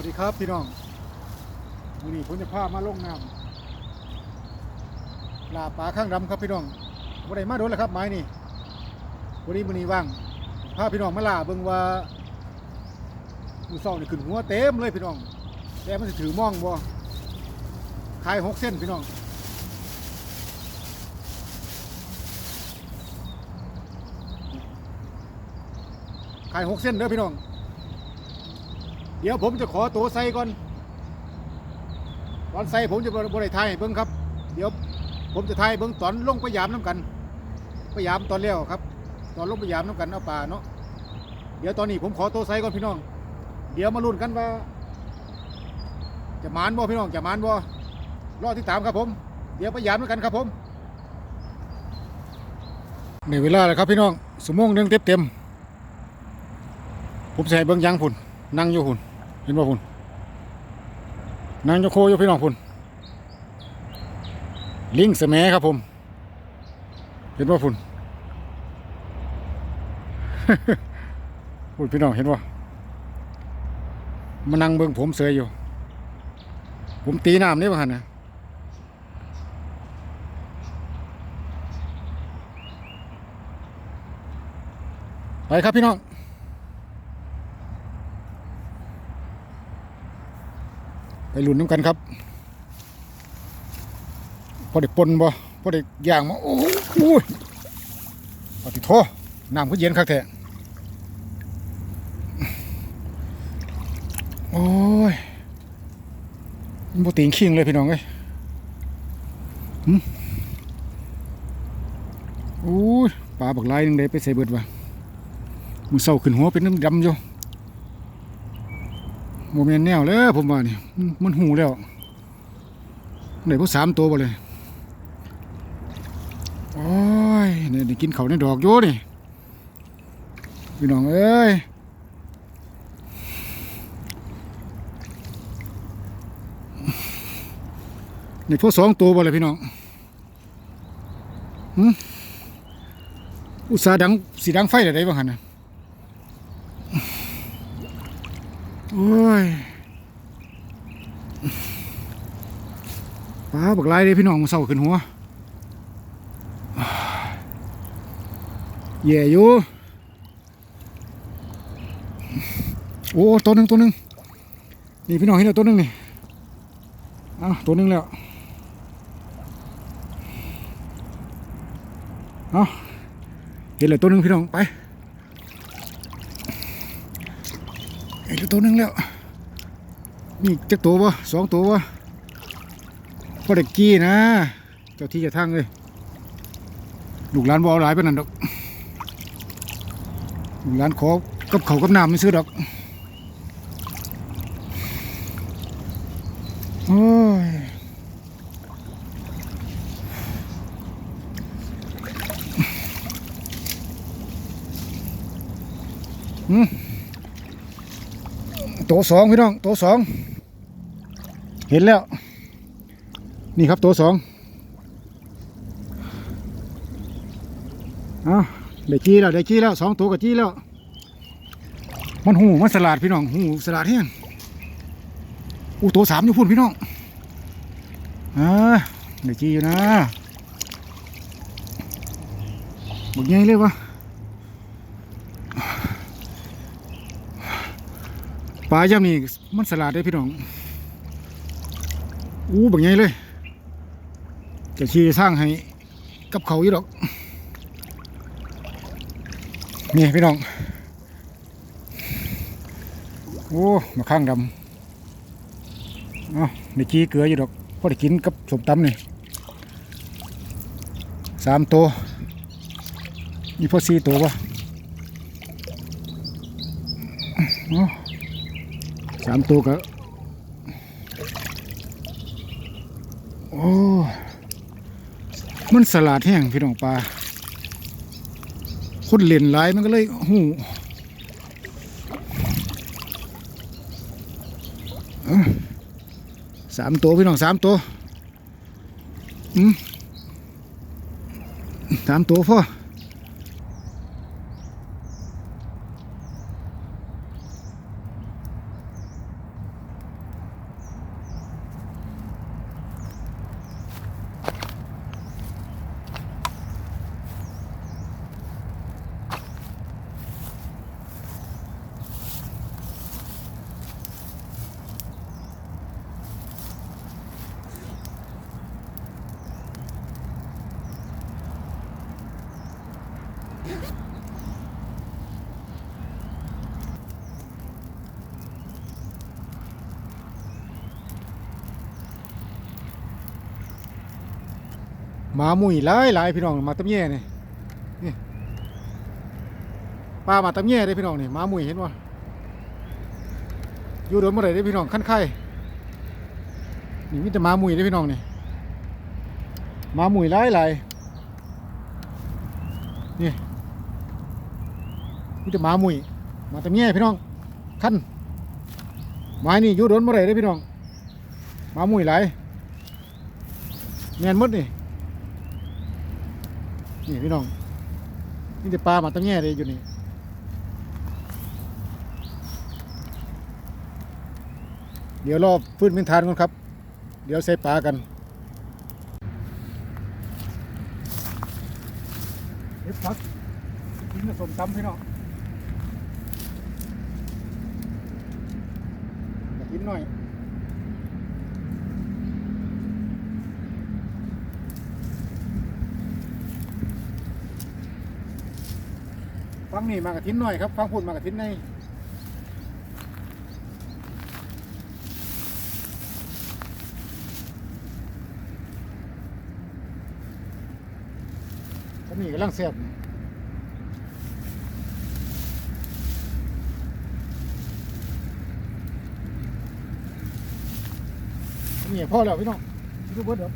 วัสดีครับพี่น้องวันนี้ผมจะพามาลงน้ำลาปลาข้างดำครับพี่น้องวันนี้มาโดนแล้วครับไม้นี่วันนี้มันนี้ว่างพาพี่น้องมาลาเบิ่งว่ามือเศร้านี่ขึ้นหัวเต็มเลยพี่น้องแต่มันจะถือม่องบ่ขายหกเส้นพี่น้องขายหกเส้นเด้อพี่น้อง เดี๋ยวผมจะขอตัวใส่ก่อนตอนใส่ผมจะบริไทยเบิ้งครับ เดี๋ยวผมจะไทยเบิ้งตอนลงไปยามน้ำกันไปยามตอนเลี้ยวครับ ตอนลงไปยามน้ำกันเอาป่าเนาะเดี๋ยวตอนนี้ผมขอตัวใส่ก่อนพี่น้อง เดี๋ยวมาลุ้นกันว่า จะมานบ่พี่น้องจะมานบ่รอที่ตามครับผม เดี๋ยวไปยามน้ำกันครับผมในเวลาแล้วครับพี่น้องสมงหนึ่งเต็มเต็มๆผมใส่เบิ้งยางพุ่นนั่งอยู่หุ่น ห็นบ่หุ่นนั่งอยู่โคอยู่พี่น้องพุ่นลิงสแมัครับผม เห็นบ่พุ่นพุ่นพี่น้องเห็นบ่มานั่งเบิ่งผมเสยอยู่ ผมตีน้ำนี่บ่หันนะไปครับพี่น้อง ไปลุ้นน้ำกันครับ พอได้ปนบ่พอได้ย่างมาโอ้โหอุ้ยปฏิโทน้ำก็เย็นคักแท้โอ้ยมันบ่ติงขิงเลยพี่น้องเอ้ยหึโอ้ยปลาบักลายนึงได้ไปใส่เบิดว่ะมือเศร้าขึ้นหัวเป็นน้ำดำอยู่ โมเมนแนวเลยผมว่านี่มันมันหูแล้วไหนพวกสามตัวบ่เลยโอ้ยเนี่ยได้กินเขาในดอกโยนี่พี่น้องเอ้ยในพวกสองตัวบ่เลยพี่น้องอุตสาดังสีดังไฟอะไรบ้างหันนะ โอ้ยป้าบักไล่เลยพี่น้องเศร้าขึ้นหัวแย่อยู่ โอ้ตัวหนึ่งตัวหนึ่งนี่พี่น้องเห็นแล้วตัวหนึ่งนี่อ้าวตัวหนึ่งแล้วเอาเห็นแล้วตัวหนึ่งพี่น้องไป เห็น ตัวหนึงแล้วนี่จักตัววะสองตัววะพอเด็กกี้นะ เจ้าที่เจะทั้งเลยลูกหลานบอหลายไปนั่นดอกลูกหลานขอกับเขากับน้ำไม่ซื้อดอกโอ้ยอืม ตัวสองพี่น้องตัวสองเห็นแล้ว นี่ครับตัวสองเอาได้จี้แล้วได้จี้แล้วสองตัวกับจี้แล้ว มันหูมันสลัดพี่น้องหูสลัดเฮียนอู้ตัวสามอยู่พุ่นพี่น้องอ่าได้จี้อยู่นะบอกไงเลยวะ ปลาย่ำนี่มันสลัดได้พี่น้อง อู้แบบนี้เลย จะชี้สร้างให้กับเขาอยู่ดอก นี่พี่น้อง โอ้มาข้างดำเอาในกี้เกลืออยู่ดอกพอได้กินกับสมตำนี่สามตัวนี่พอสี่ตัววะเอ สามตัวก็โอ้มันสลัดแห้งพี่น้องปลาคนเล่นหลายมันก็เลยหูสามตัวพี่น้องสามตัวสามตัวพ่อ มามุยหลายหลายพี่น้องมาตำแย่นี่นี่ปลามาตำแย่ได้พี่น้องนี่หมามุยเห็นว่าอยู่โดนเมื่อไหร่ได้พี่น้องขั้นไข่นี่มีแต่หมามุยได้พี่น้องนี่หมามุยหลายหลายนี่มีแต่หมามุยมาตำแย่พี่น้องขั้นไม้นี่อยู่โดนเมื่อไหร่ได้พี่น้องมามุยหลายแมนมดนี่ นี่พี่น้องนี่แต่ปลาหมาตั้งแง่เลยอยู่นี่เดี๋ยวรอฟื้นเป็นทานก่อนครับ เดี๋ยวใส่ปลากันเด็ดพักกินผสมตำพี่น้องยากกินหน่อย ฟังนี่มากระทิ้นหน่อยครับฟังพูดมากระทิ้นในก็มีกำลังเสียบนี่พ่อแล้วพี่น้องดูเบิดเดี๋ยว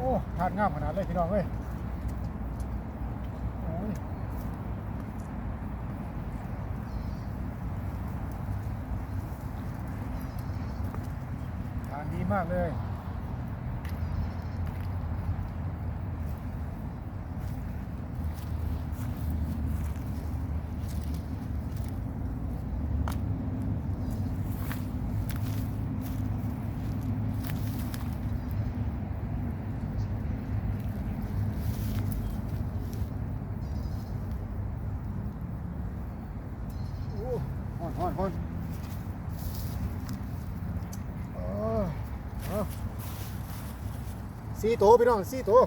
โอ้ทามขนาดเลยพี่น้องเว้ยโอ้ยทางดีมากเลย โอ้ฮอนฮอนฮอนเออเอาสี่ ตัวพี่น้องสี่ตัว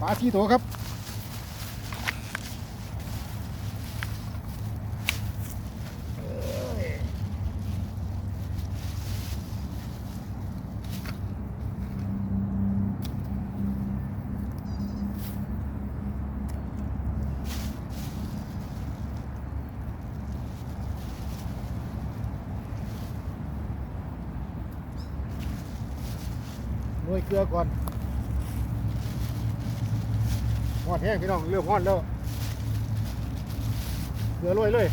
ปลาสี่ตัวครับ รือก่อนหอดแห้งพี่น้องเริ่มหอดแล้วเกลือโรยเลย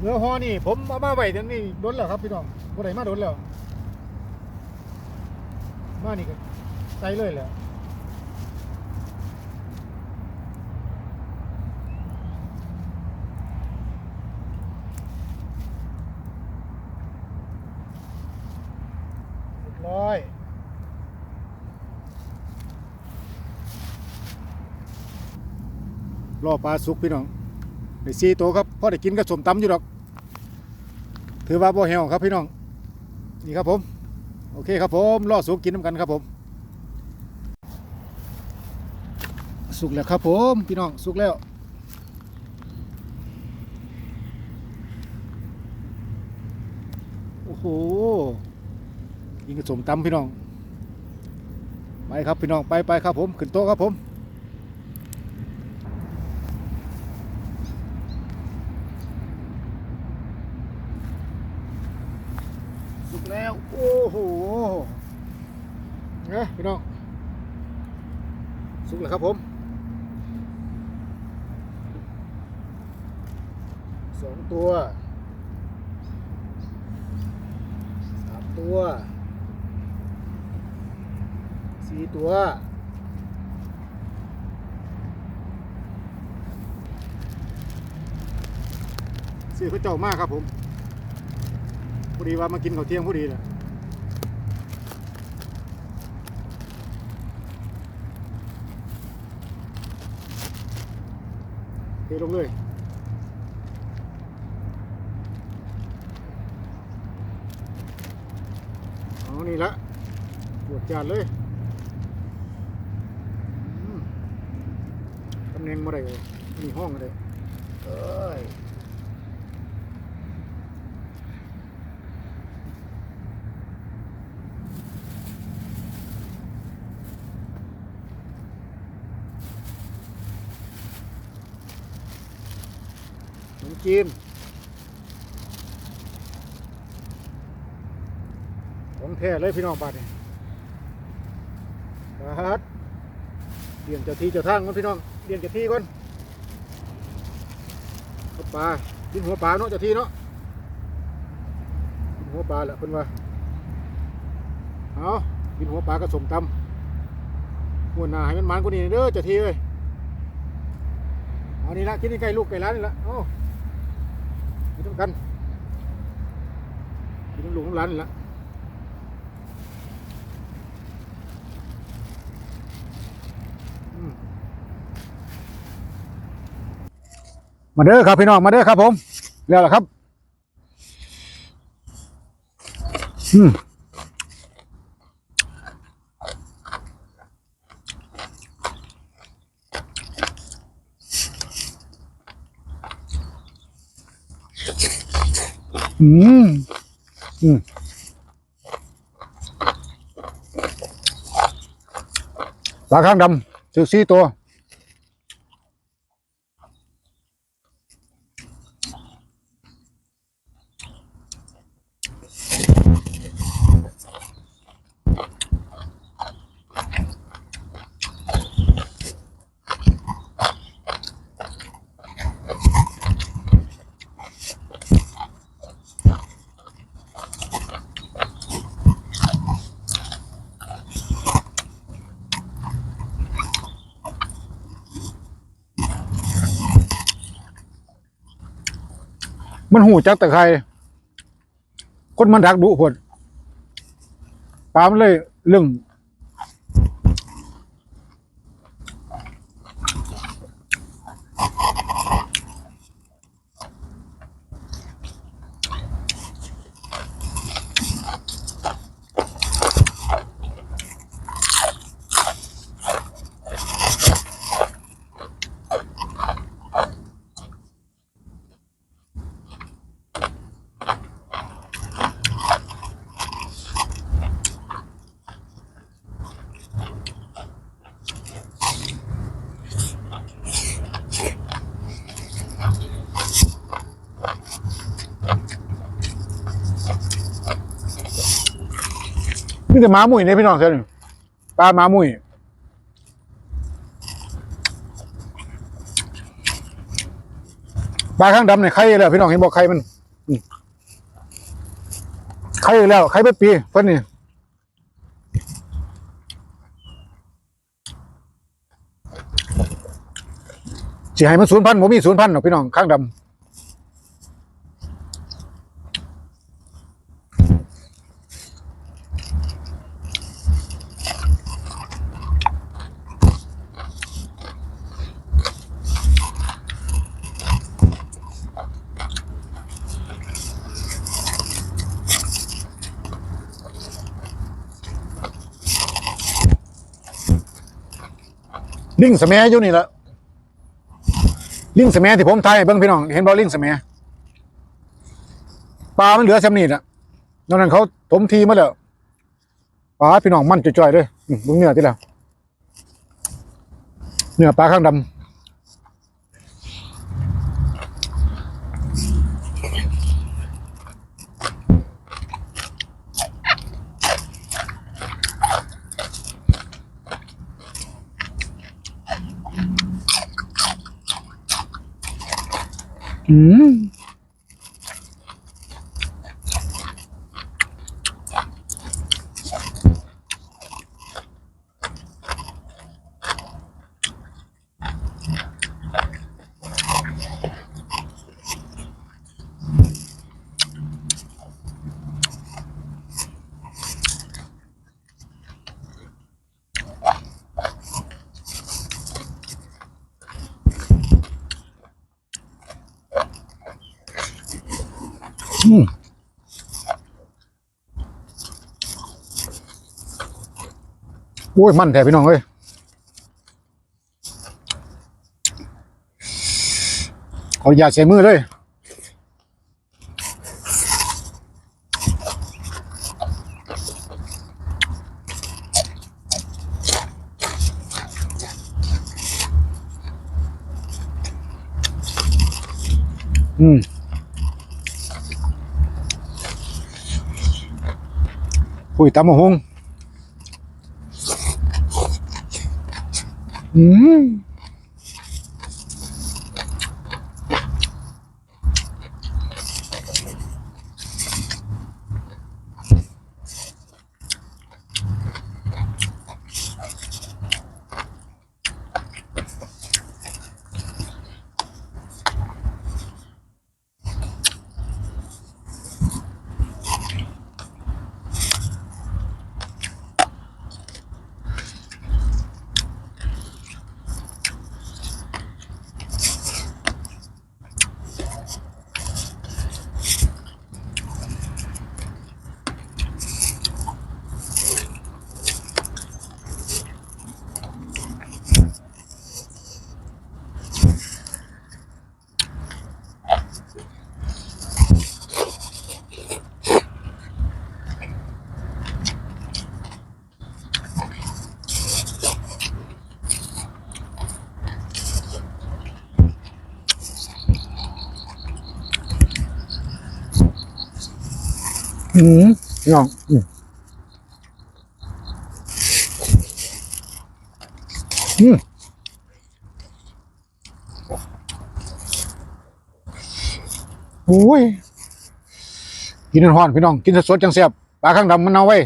เนื้อหอนี่ ผมเอามาไว้เดี๋ยวนี้โดนแล้วครับพี่น้องบ่ได้มาโดนแล้วมานี่ก็ใส่เลยแหละ เรียบร้อยรอ ปลาสุกพี่น้องได้สี่ตัวครับพ่อได้กินกับสมตำอยู่ดอก ถือว่าบ่แห้วครับพี่น้อง นี่ครับผม โอเคครับผมรอสุกกินน้ำกันครับผม สุกแล้วครับผมพี่น้องสุกแล้วโอ้โหยิงกระสมตำพี่น้อง ไปครับพี่น้องไปไปครับผม ขึ้นโต๊ะครับผมสุกแล้ว โอ้โห นะพี่น้องสุกแล้วครับผมสองตัวสามตัวสี่ตัวซื้อพระเจ้ามากครับผมพอดีว่ามากินข้าวเที่ยงพอดีเลย เทลงเลยเอนี่ละปวดจานเลยตำแหน่งมาได้เลยมีห้องอะไรเอ้ย จีน ของแท้เลยพี่น้องบาดนี่ครับเรียนเจ้าที่เจ้าทางก่อนพี่น้องเรียนเจ้าที่ก่อนปลากินหัวปลาเนาะเจ้าที่เนาะกินหัวปลาแหละเพิ่นว่าเอากินหัวปลากระสมตำหัวหน้าให้มันมันกว่านี้เด้อเจ้าที่เอ้ยเอานี่ละกินนี่ไก่ลูกไก่ร้านนี่ละเอ ที่ต้องกันกินน้ำลูกน้ำร้านละมาเด้อครับพี่น้องมาเด้อครับผมแล้วล่ะครับ อืม อืมอืมปลาข้างดำสิบสี่ตัว มันหูจักแต่ใครคนมันดักดุพดปลามันเลยเรื่อง นี่แต่หมามุ้ยเนี่ยพี่น้องเช่นปลาหมามุ้ยปลาข้างดำเนี่ยไข่แล้วพี่น้องเห็นบอกไข่มันไข่แล้วไข่ไปปีเพิ่นนี่สิให้มันศูนย์พันผมมีศูนย์พันหรอกพี่น้องข้างดำ ลิงสแมัยอยู่นี่แหละลิงสแมัยที่ผมไทยเบิ้งพี่น้องเห็นบ่ลิงสแมัยปลามันเหลือสำนีน่ะนอกนั้นเขาถมทีมาแล้วปลาพี่น้องมันจ่อยๆเลยอื้อเบิ้งเนื้อที่แล้วเนื้อปลาข้างดำ อื โอ้ย มันแท้พี่น้องเอ้ยเอาอย่าใช้มือเลย อืม ปุ้ยต อืมน้องอืมอืมโอ้ยกินน้อนพี่น้อง กินสดๆจังเสียบปลาข้างดำมันเอาไว้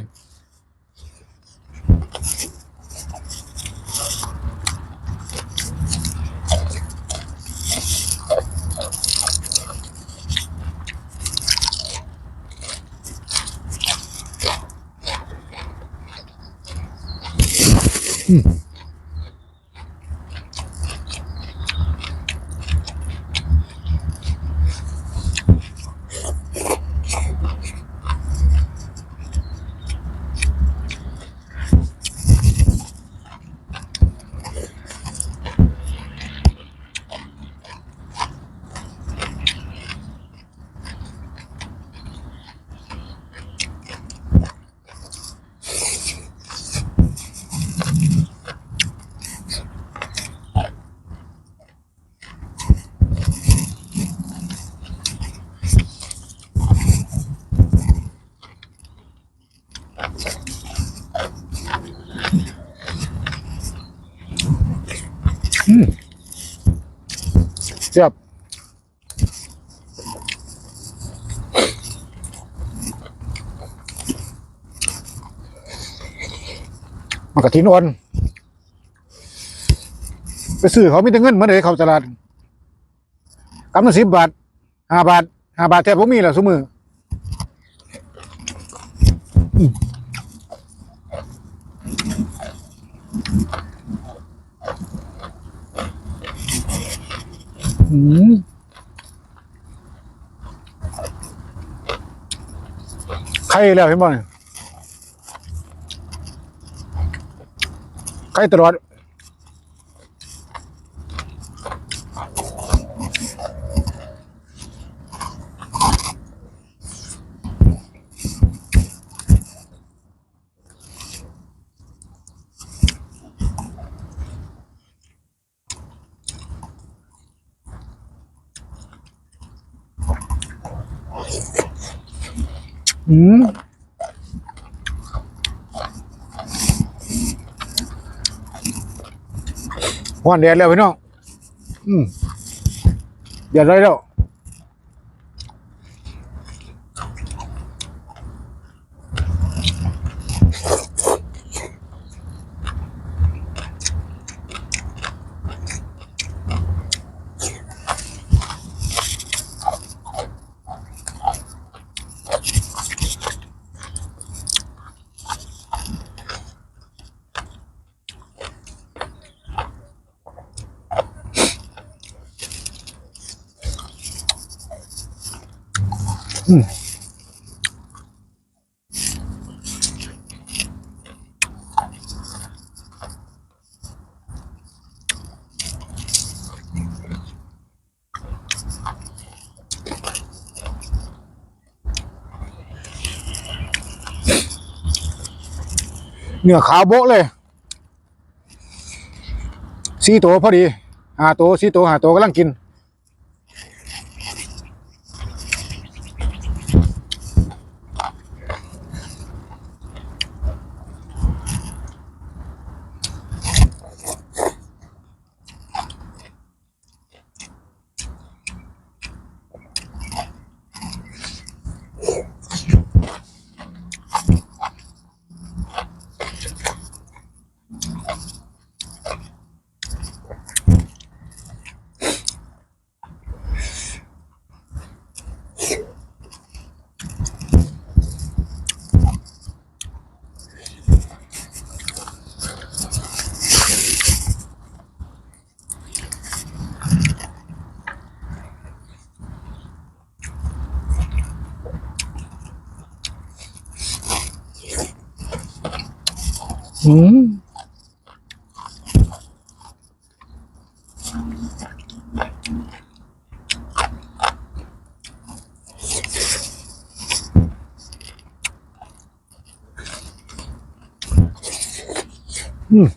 อืม เสียบมากระถินอ่อนไปซื้อเขามีแต่เงินเมื่อไรเขาตลาดกำลังสิบบาทห้าบาทห้าบาทแทบผมมีแล้วสมือ อืมไข่แล้วเห็นบ่เนี่ยไข่ตลอด อืม หวานแดดแล้วพี่น้องอืมเดือดเลยแล้ว อ อืม เนื้อขาวโบ๊ะเลยสี่ตัวพอดีห้าตัวสี่ตัวห้าตัวกำลังกิน อืมอืม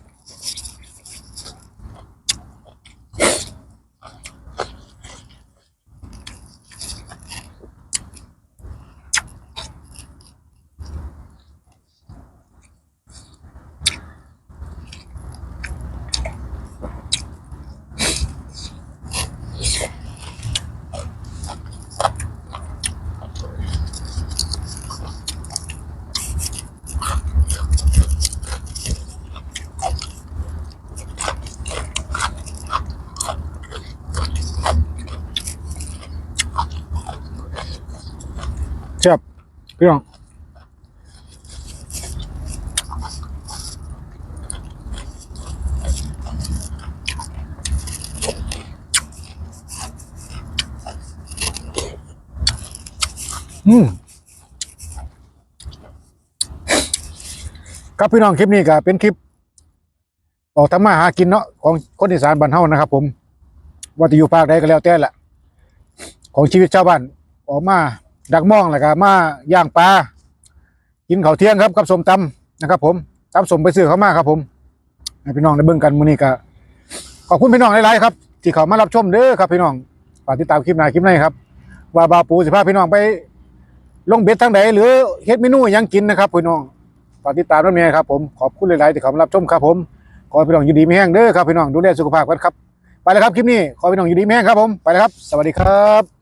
แซ่บ พี่น้องอืมครับพี่น้องคลิปนี้ก็เป็นคลิป ออกทำมาหากินเนาะของคนอีสานบ้านเฮานะครับ ผม ว่าจะอยู่ภาคใดก็แล้วแต่แหละของชีวิตชาวบ้านออกมา ดักมองแล้วก็มาย่างปลากินข้าวเที่ยงครับกับสมตำนะครับ ผมตำสมไปซื้อเขามาครับ ผมให้พี่น้องได้เบิ่งกันมื้อนี้ก็ขอบคุณพี่น้องหลายๆครับที่เขามารับชมเด้อครับพี่น้องฝากติดตามคลิปหน้าคลิปในครับ ว่าบาปูสิพาพี่น้องไป ลงเบ็ดทางใดหรือเฮ็ดเมนูยังกินนะครับพี่น้องฝากติดตามด้วยนะครับ ผมขอบคุณหลายๆที่เขามารับชมครับ ผมขอให้พี่น้องอยู่ดีมีแห้งเด้อครับพี่น้องดูแลสุขภาพกันครับไปแล้วครับคลิปนี้ขอให้พี่น้องอยู่ดีมีแห้งครับผมไปแล้วครับ สวัสดีครับ